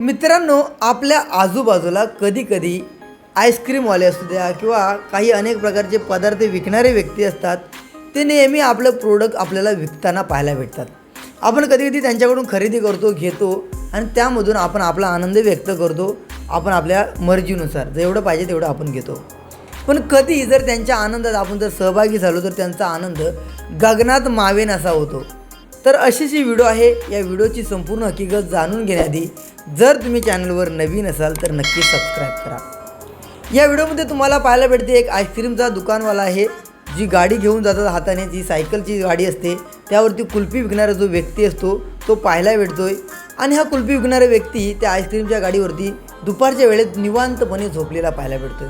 मित्रांनो आपल्या आजूबाजूला कधी कधी आईस्क्रीमवाले असू द्या किंवा काही अनेक प्रकारचे पदार्थ विकणारे व्यक्ती असतात ते नेहमी आपलं प्रोडक्ट आपल्याला विकताना पाहायला भेटतात. आपण कधी कधी त्यांच्याकडून खरेदी करतो घेतो आणि त्यामधून आपण आपला आनंद व्यक्त करतो आपण आपल्या मर्जीनुसार. जेवढं पाहिजे तेवढं आपण घेतो. पण कधी जर त्यांच्या आनंदात आपण जर सहभागी झालो तर त्यांचा आनंद गगनात मावेन असा होतो. तर अशी जी व्हिडिओ आहे या व्हिडिओची संपूर्ण हकीकत जाणून घेण्याआधी जर तुम्ही चॅनलवर नवीन असाल तर नक्की सबस्क्राईब करा. या व्हिडिओमध्ये तुम्हाला पाहायला भेटते एक आईस्क्रीमचा दुकानवाला आहे जी गाडी घेऊन जातात हाताने. जी सायकलची गाडी असते त्यावरती कुल्फी विकणारा जो व्यक्ती असतो तो पाहायला भेटतोय. आणि हा कुल्फी विकणारा व्यक्ती त्या आईस्क्रीमच्या गाडीवरती दुपारच्या वेळेत निवांतपणे झोपलेला पाहायला भेटतोय.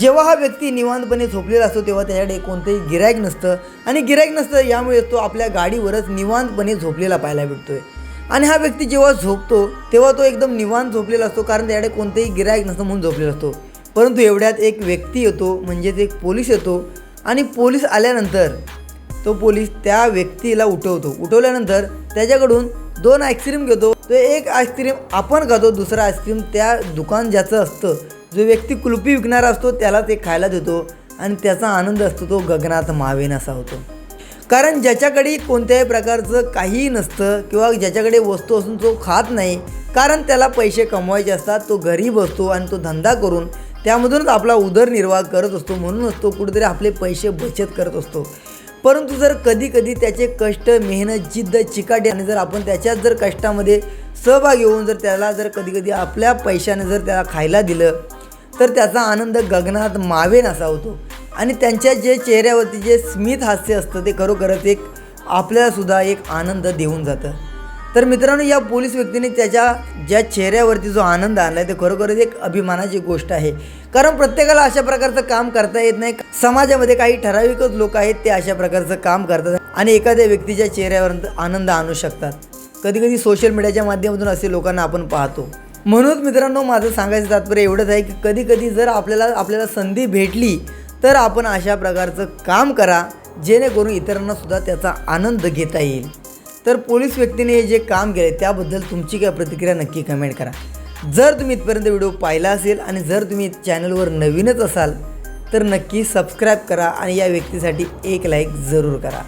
जेव्हा हा व्यक्ती निवांतपणे झोपलेला असतो तेव्हा त्याच्याकडे कोणतंही गिरायक नसतं. आणि गिरायक नसतं यामुळे तो आपल्या गाडीवरच निवांतपणे झोपलेला पाहायला भेटतोय. आणि हा व्यक्ती जेव्हा झोपतो तेव्हा तो एकदम निवांत झोपलेला असतो कारण त्याच्याकडे कोणतंही गिरायक नसतं म्हणून झोपलेला असतो. परंतु एवढ्यात एक व्यक्ती येतो म्हणजेच एक पोलीस येतो. आणि पोलीस आल्यानंतर तो पोलीस त्या व्यक्तीला उठवतो. उठवल्यानंतर त्याच्याकडून दोन आईस्क्रीम घेतो. तो एक आईस्क्रीम आपण खातो दुसरा आईस्क्रीम त्या दुकान ज्याचं असतं जो व्यक्ती कुल्फी विकणारा असतो त्याला ते खायला देतो आणि त्याचा आनंद असतो तो गगनात मावेन असा होतो. कारण ज्याच्याकडे कोणत्याही प्रकारचं काहीही नसतं किंवा ज्याच्याकडे वस्तू असून तो खात नाही कारण त्याला पैसे कमवायचे असतात तो घरी बसतो आणि तो धंदा करून त्यामधूनच आपला उदरनिर्वाह करत असतो. म्हणूनच तो कुठेतरी आपले पैसे बचत करत असतो. परंतु जर कधी कधी त्याचे कष्ट मेहनत जिद्द चिकाटी आणि जर आपण त्याच्याच जर कष्टामध्ये सहभाग येऊन जर त्याला जर कधी कधी आपल्या पैशाने जर त्याला खायला दिलं तर त्याचा आनंद गगनात मावेन असा होतो. आणि त्यांच्या जे चेहऱ्यावरती जे स्मित हास्य असतं ते खरोखरच एक आपल्यालासुद्धा एक आनंद देऊन जातं. तर मित्रांनो या पोलीस व्यक्तीने त्याच्या ज्या चेहऱ्यावरती जो आनंद आणला आहे ते खरोखरच एक अभिमानाची गोष्ट आहे. कारण प्रत्येकाला अशा प्रकारचं काम करता येत नाही. समाजामध्ये काही ठराविकच लोक आहेत ते अशा प्रकारचं काम करतात आणि एखाद्या व्यक्तीच्या चेहऱ्यावर आनंद आणू शकतात. कधी कधी सोशल मीडियाच्या माध्यमातून असे लोकांना आपण पाहतो. म्हणूनच मित्रांनो माझं सांगायचं तात्पर्य एवढंच आहे की कधी कधी जर आपल्याला आपल्याला संधी भेटली तर आपण अशा प्रकारचं काम करा जेणेकरून इतरांना सुद्धा त्याचा आनंद घेता येईल. तर पोलीस व्यक्तीने हे जे काम केले त्याबद्दल तुमची काय प्रतिक्रिया नक्की कमेंट करा. जर तुम्ही इथपर्यंत व्हिडिओ पाहिला असेल आणि जर तुम्ही चॅनलवर नवीनच असाल तर नक्की सबस्क्राईब करा आणि या व्यक्तीसाठी एक लाईक जरूर करा.